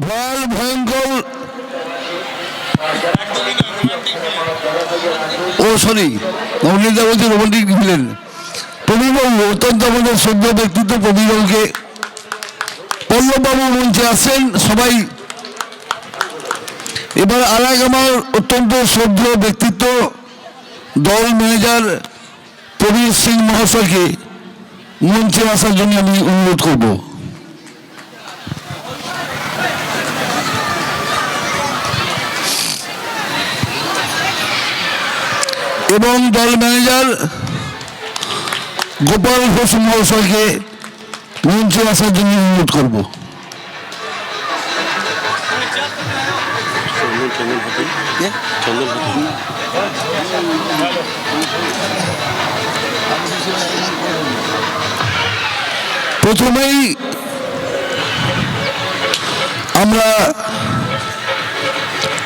ভয়াল ভয়ঙ্কর ও সরি অমৃতা বলছে রোমান্টিক ভিলেন প্রবীরবাবু অত্যন্ত আমাদের সভ্য ব্যক্তিত্ব প্রবীরবাবুকে পল্লববাবু মঞ্চে আসেন সবাই। এবার আর এক আমার অত্যন্ত শ্রদ্ধেয় ব্যক্তিত্ব, দল ম্যানেজার প্রবীর সিং মহাশয়কে মঞ্চে আসার জন্য আমি অনুরোধ করব। এবং দল ম্যানেজার গোপাল ঘোষ মহাশয়কে মঞ্চে আসার জন্য অনুরোধ করব। প্রথমেই আমরা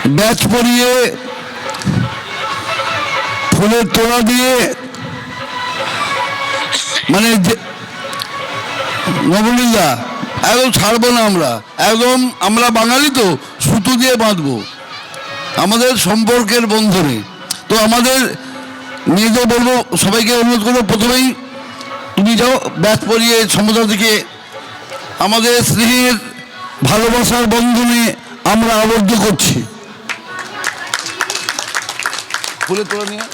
ব্যাচ পরিয়ে ফুলের তোড়া দিয়ে মানে নবনীলদা একদম ছাড়বো না আমরা। একদম আমরা বাঙালি তো, সুতো দিয়ে বাঁধবো। আমাদের সম্পর্কের বন্ধনে। তো আমাদের মেয়েদের বলব, সবাইকে অনুরোধ করব, প্রথমেই তুমি যাও ব্যাচ পরিয়ে সমুদ্র থেকে আমাদের স্নেহের ভালোবাসার বন্ধনে আমরা আবদ্ধ করছি। ফুলের তোলা নিয়ে।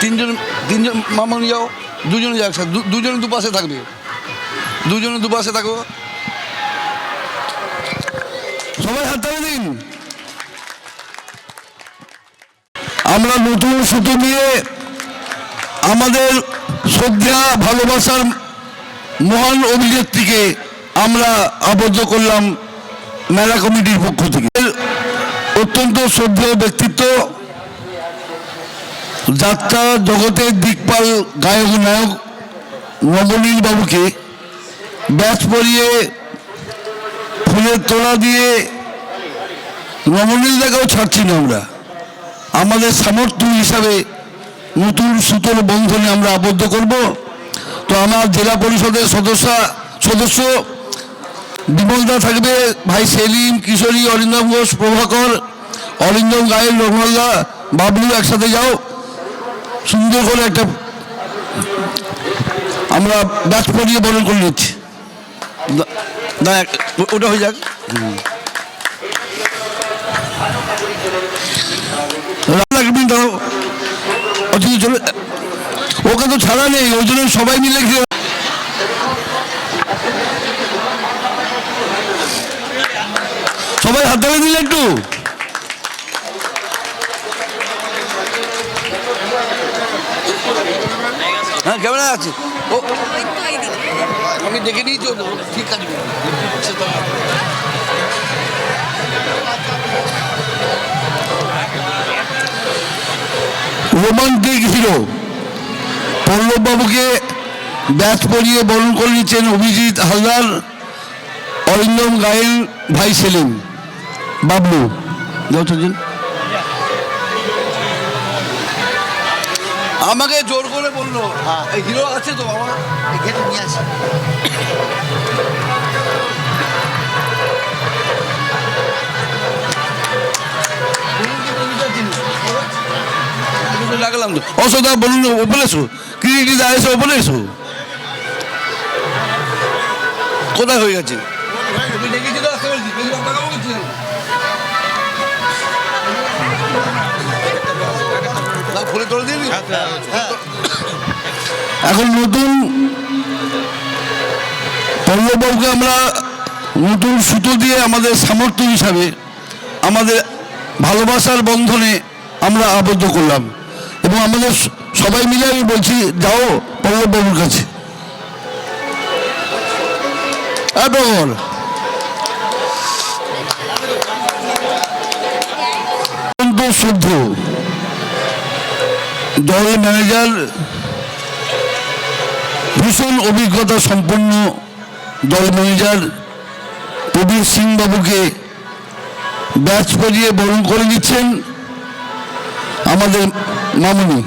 তিনজন তিনজন মামনি যাও। দুজনে যাও একসাথে দুজনে দুপাশে থাকবে। দুজনে দুপাশে থাকো। সবাই হাত তালি দিন। আমরা নতুন সুতো নিয়ে আমাদের শ্রদ্ধা, ভালোবাসার মহান অভিনেত্রীকে আমরা আবদ্ধ করলাম মেলা কমিটির পক্ষ থেকে। অত্যন্ত শ্রদ্ধেয় ব্যক্তিত্ব, যাত্রা জগতের দিকপাল গায়ক নায়ক নবনীল বাবুকে ব্যাচ পরিয়ে ফুলের তোলা দিয়ে নবনীল দেখাও ছাড়ছি না আমরা। আমাদের সামর্থ্য হিসাবে নতুন সুতোর বন্ধনে আমরা আবদ্ধ করব। তো আমার জেলা পরিষদের সদস্য সদস্য বিমলদা থাকবে ভাই সেলিম কিশোরী অরিন্দম ঘোষ প্রভাকর অরিন্দম গায়ের রঘুনালদা বাবলু একসাথে যাও। সুন্দর করে একটা আমরা ব্যাচ পরিয়ে বরণ করে নিচ্ছি। ওটা হয়ে যাক। চলে ওকে তো ছাড়া নেই ওই জন্য সবাই মিলে ঘিরে- সবাই হাত ধরে দিলে একটু। হ্যাঁ কেমন আছে। ও আমি দেখে নিয়েছি ঠিক আছে। Romantic hero. পল্লববাবুকে ব্যাচ পরিয়ে বরণ করে নিচ্ছেন অভিজিৎ হালদার অরিন্দম গায়েল ভাই সেলিম। বাবলু। যাও দিন। আমাকে জোর করে বলল। এই হিরো আছে তো বাবা? এখানে নিয়ে আসি লাগলাম তো। বলুন ক্রিকেট এসো। কোথায় হয়ে গেছে? তোলে দিয়ে দিই? এখন নতুন পল্লববাবুকে আমরা নতুন সুতো দিয়ে আমাদের সামর্থ্য হিসাবে আমাদের ভালোবাসার বন্ধনে আমরা আবদ্ধ করলাম। এবং আমাদের সবাই মিলে আমি বলছি যাও পল্লববাবুর কাছে। এবার অত্যন্ত শুদ্ধ দল ম্যানেজার ভীষণ অভিজ্ঞতা সম্পন্ন দল ম্যানেজার প্রবীর সিংবাবুকে ব্যাচ পরিয়ে বরণ করে নিচ্ছেন আমাদের মামুনি।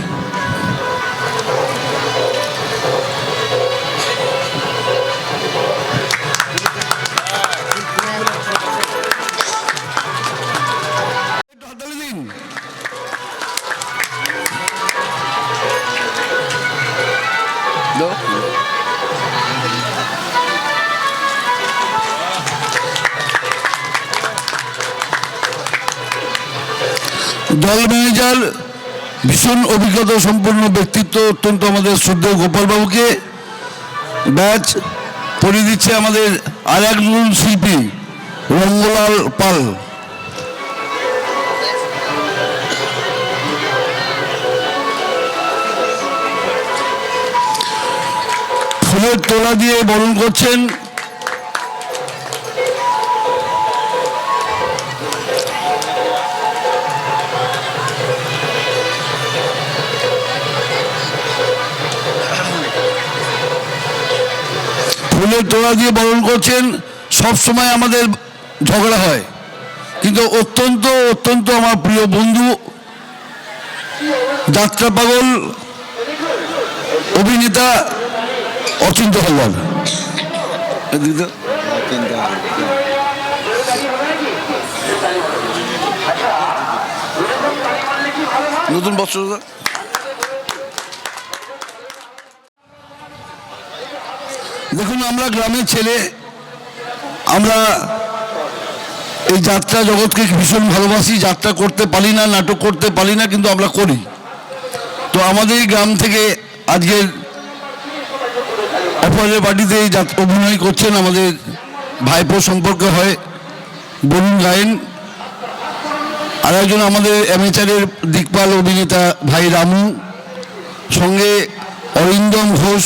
দল ম্যানেজার, ভীষণ অভিজ্ঞতা সম্পন্ন ব্যক্তিত্ব অত্যন্ত আমাদের শ্রদ্ধেয় গোপালবাবুকে। ব্যাচ পরিয়ে দিচ্ছে আমাদের আর এক নতুন শিল্পী, রঙ্গলাল পাল। ফুলের তোলা দিয়ে বরণ করছেন ফুলের তোড়া দিয়ে বরণ করছেন সব সময় আমাদের ঝগড়া হয়। কিন্তু অত্যন্ত অত্যন্ত আমার প্রিয় বন্ধু যাত্রা পাগল অভিনেতা অচিন্ত হালদার। নতুন বছর। দেখুন, আমরা গ্রামের ছেলে, আমরা এই যাত্রা জগৎকে ভীষণ ভালোবাসি, যাত্রা করতে পারি না, নাটক করতে পারি না, কিন্তু আমরা করি। তো আমাদের এই গ্রাম থেকে আজকের অপরের বাড়িতে অভিনয় করছেন আমাদের ভাইপো সম্পর্কে হয় বরুণ গায়েন আর একজন আমাদের অ্যামেচারের দিকপাল অভিনেতা ভাই রামু। সঙ্গে অরিন্দম ঘোষ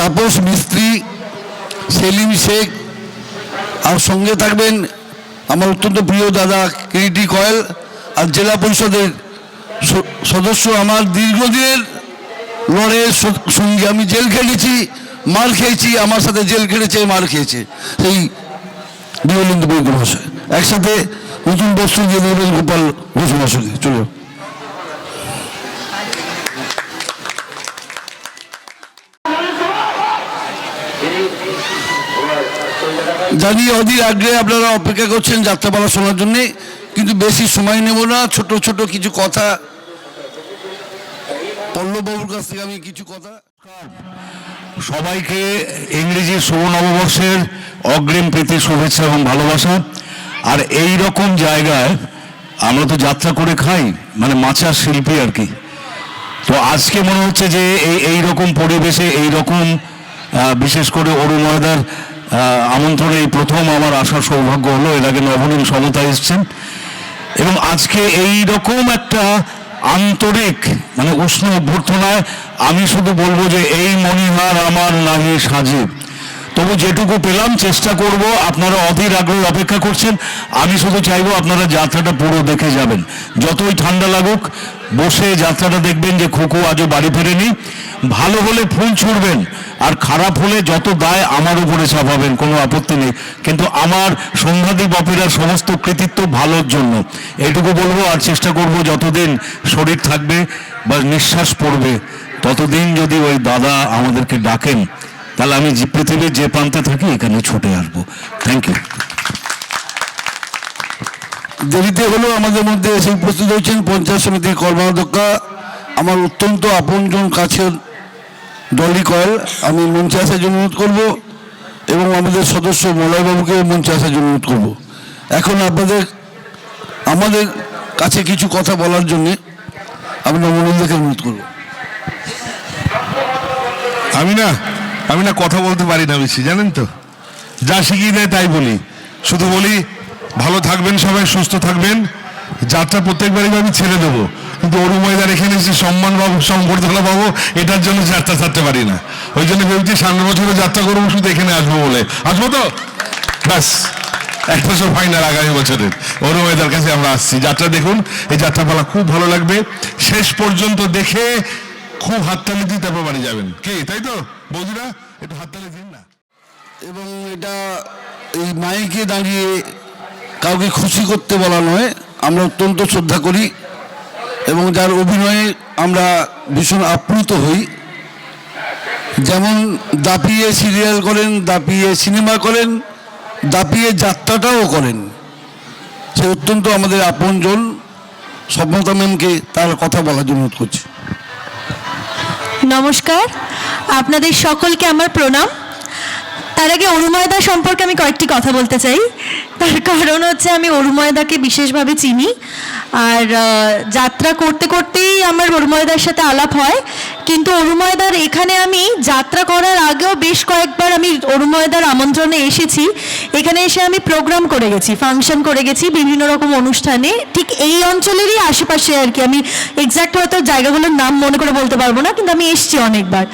তাপস, মিস্ত্রি, সেলিম শেখ, আর সঙ্গে থাকবেন আমার অত্যন্ত প্রিয় দাদা কিরিটি কয়েল আর জেলা পরিষদের সদস্য আমার দীর্ঘদিনের লড়াইয়ের সঙ্গে আমি জেল খেটেছি, মার খেয়েছি, আমার সাথে জেল খেটেছে, মার খেয়েছে। সেই বিমলেন্দু বৈদ্য মহাশয় একসাথে নতুন বস্ত্র দিয়ে দেবেন গোপাল ঘোষ মহাশয়কে চলো জানি অধীর আগ্রহে আপনারা অপেক্ষা করছেন যাত্রাপালা শোনার জন্য, কিন্তু বেশি সময় নেব না। ছোট ছোট কিছু কথা। পল্লববাবুর কাছ থেকে আমি কিছু কথা। সবাইকে ইংরেজি শুভ নববর্ষের অগ্রিম প্রীতি, শুভেচ্ছা এবং ভালোবাসা। আর এই রকম জায়গায় আমরা তো যাত্রা করে খাই মানে মাছার শিল্পী আর কি। তো আজকে মনে হচ্ছে যে এই এই রকম পরিবেশে, এই রকম বিশেষ করে অরুণয়দার আমন্ত্রণে এই প্রথম আমার আসার সৌভাগ্য হলো, এর আগে নবনীন সমতা এসছেন। এবং আজকে এই রকম একটা আন্তরিক মানে উষ্ণ অভ্যর্থনায় আমি শুধু বলব যে এই মণিহার আমার নাহি সাজে তবু যেটুকু পেলাম, চেষ্টা করব, আপনারা অধীর আগ্রহ অপেক্ষা করছেন, আমি শুধু চাইব আপনারা যাত্রাটা পুরো দেখে যাবেন। যতই ঠান্ডা লাগুক বসে যাত্রাটা দেখবেন যে খোকো আজও বাড়ি ফেরেনি। ভালো হলে ফুল ছুড়বেন, আর খারাপ হলে যত দায় আমার উপরে চাপাবেন, কোনো আপত্তি নেই। কিন্তু আমার সন্ধ্যাদীপ অপেরার সমস্ত কৃতিত্ব ভালোর জন্য। এইটুকু বলব, আর চেষ্টা করব যতদিন শরীর থাকবে বা নিঃশ্বাস পড়বে, ততদিন যদি ওই দাদা আমাদেরকে ডাকেন, তাহলে আমি পৃথিবীর যে প্রান্তে থাকি, এখানে ছুটে আসব। থ্যাংক ইউ দেরিতে হলেও আমাদের মধ্যে এসে উপস্থিত হয়েছেন পঞ্চায়েত সমিতির কর্মাধ্যক্ষা, আমার অত্যন্ত আপনজন কাছের ডলি কয়েল। আমি মঞ্চে আসার জন্য অনুরোধ করব এবং আমাদের সদস্য মলয়বাবুকে মঞ্চে আসার জন্য অনুরোধ করব। এখন আপনাদের, আমাদের কাছে কিছু কথা বলার জন্যে আমি নবনন্দকে অনুরোধ করব। আমি না আমি না কথা বলতে পারি না বেশি, জানেন তো? যা শিখিয়ে দেয় তাই বলি। শুধু বলি ভালো থাকবেন সবাই, সুস্থ থাকবেন। যাত্রা প্রত্যেকবারই আমি ছেড়ে দেবো। কিন্তু অরুময়দার এখানে এসে সম্মান পাবো, সম্বর্ধনা পাবো, এটার জন্য যাত্রা ছাড়তে পারি না। ওই জন্য ভেবেছি সামনের বছরে যাত্রা করব, শুধু এখানে আসব বলে। আসব তো? ব্যাস, এক বছর ফাইনাল আগামী বছরের অরুময়দার কাছে আমরা আসছি। যাত্রা দেখুন, এই যাত্রাপালা খুব ভালো লাগবে। শেষ পর্যন্ত দেখে খুব হাততালি দিয়ে তারপর বাড়ি যাবেন। কি? তাই তো? বৌদিরা? একটু হাততালি দিন না। এবং এটা এই মাইকে দাঁড়িয়ে কাউকে খুশি করতে বলা নয়, আমরা অত্যন্ত শ্রদ্ধা করি এবং যার অভিনয়ে আমরা ভীষণ আপ্লুত হই। যেমন দাপিয়ে সিরিয়াল করেন, দাপিয়ে সিনেমা করেন, দাপিয়ে যাত্রাটাও করেন। সে অত্যন্ত আমাদের আপনজন। স্বপ্নতা ম্যামকে তার কথা বলার জন্য করছি। নমস্কার। আপনাদের সকলকে আমার প্রণাম। তার আগে অরুময়দা সম্পর্কে আমি কয়েকটি কথা বলতে চাই। তার কারণ হচ্ছে আমি অরুময়দাকে বিশেষভাবে চিনি। আর যাত্রা করতে করতেই আমার অরুময়দার সাথে আলাপ হয়। কিন্তু অরুময়দার এখানে আমি যাত্রা করার আগেও বেশ কয়েকবার আমি অরুময়দার আমন্ত্রণে এসেছি। এখানে এসে আমি প্রোগ্রাম করে গেছি ফাংশন করে গেছি বিভিন্ন রকম অনুষ্ঠানে। ঠিক এই অঞ্চলেরই আশেপাশে আর কি। আমি এক্স্যাক্ট হয়তো জায়গাগুলোর নাম মনে করে বলতে পারব না, কিন্তু আমি এসেছি অনেকবার।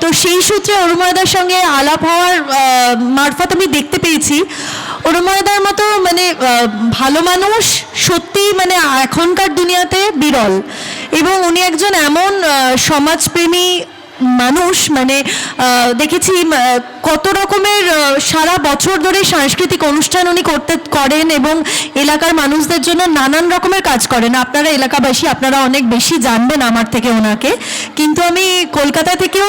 তো সেই সূত্রে অরুময়দার সঙ্গে আলাপ হওয়ার মারফত আমি দেখতে পেয়েছি। অরুময়দার মতো মানে ভালো মানুষ সত্যি মানে এখনকার দুনিয়াতে বিরল। এবং উনি একজন এমন সমাজপ্রেমী মানুষ মানে দেখেছি কত রকমের সারা বছর ধরে সাংস্কৃতিক অনুষ্ঠান উনি করতে, করেন এবং এলাকার মানুষদের জন্য নানান রকমের কাজ করেন। আপনারা এলাকাবাসী, আপনারা অনেক বেশি জানবেন আমার থেকে ওনাকে। কিন্তু আমি কলকাতা থেকেও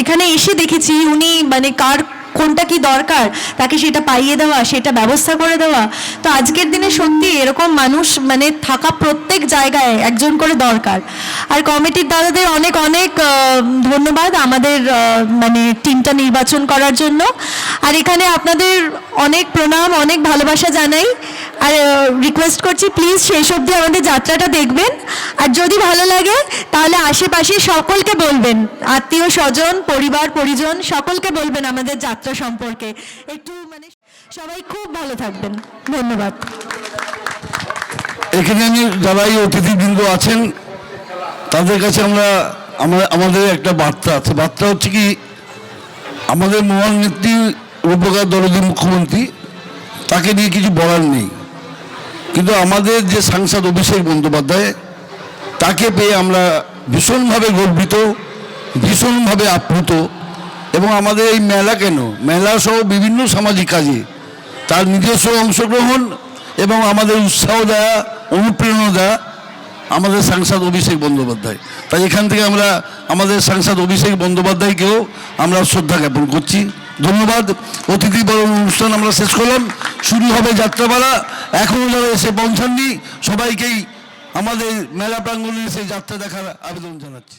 এখানে এসে দেখেছি, উনি মানে কার কোনটা কি দরকার? তাকে সেটা পাইয়ে দেওয়া, সেটা ব্যবস্থা করে দেওয়া। তো আজকের দিনে সত্যি এরকম মানুষ মানে থাকা প্রত্যেক জায়গায় একজন করে দরকার। আর কমিটির দাদাদের অনেক অনেক ধন্যবাদ আমাদের মানে টিমটা নির্বাচন করার জন্য। আর এখানে আপনাদের অনেক প্রণাম, অনেক ভালোবাসা জানাই। আর রিকোয়েস্ট করছি প্লিজ সেই সব দিয়ে আমাদের যাত্রাটা দেখবেন। আর যদি ভালো লাগে, তাহলে আশেপাশে সকলকে বলবেন। আত্মীয় স্বজন, পরিবার, পরিজন, সকলকে বলবেন আমাদের যাত্রা সম্পর্কে। একটু মানে সবাই খুব ভালো থাকবেন। ধন্যবাদ। এখানে আমি যারা এই অতিথিবৃন্দ আছেন, তাদের কাছে আমরা, আমাদের একটা বার্তা আছে। বার্তা হচ্ছে কি, আমাদের মহান নেত্রী রূপকার দরদি মুখ্যমন্ত্রী, তাকে নিয়ে কিছু বলার নেই। কিন্তু আমাদের যে সাংসদ অভিষেক বন্দ্যোপাধ্যায়, তাকে পেয়ে আমরা ভীষণভাবে গর্বিত, ভীষণভাবে আপ্লুত এবং আমাদের এই মেলা কেন? মেলা সহ বিভিন্ন সামাজিক কাজে তার নিজস্ব অংশগ্রহণ এবং আমাদের উৎসাহ দেওয়া অনুপ্রেরণা দেওয়া আমাদের সাংসদ অভিষেক বন্দ্যোপাধ্যায়। তাই এখান থেকে আমরা আমাদের সাংসদ অভিষেক বন্দ্যোপাধ্যায়কেও আমরা শ্রদ্ধা জ্ঞাপন করছি। ধন্যবাদ। অতিথি বরণ অনুষ্ঠান আমরা শেষ করলাম। শুরু হবে যাত্রাপালা। এখনও যারা এসে পৌঁছাননি, সবাইকেই আমাদের মেলা প্রাঙ্গণে এসে যাত্রা দেখার আবেদন জানাচ্ছি।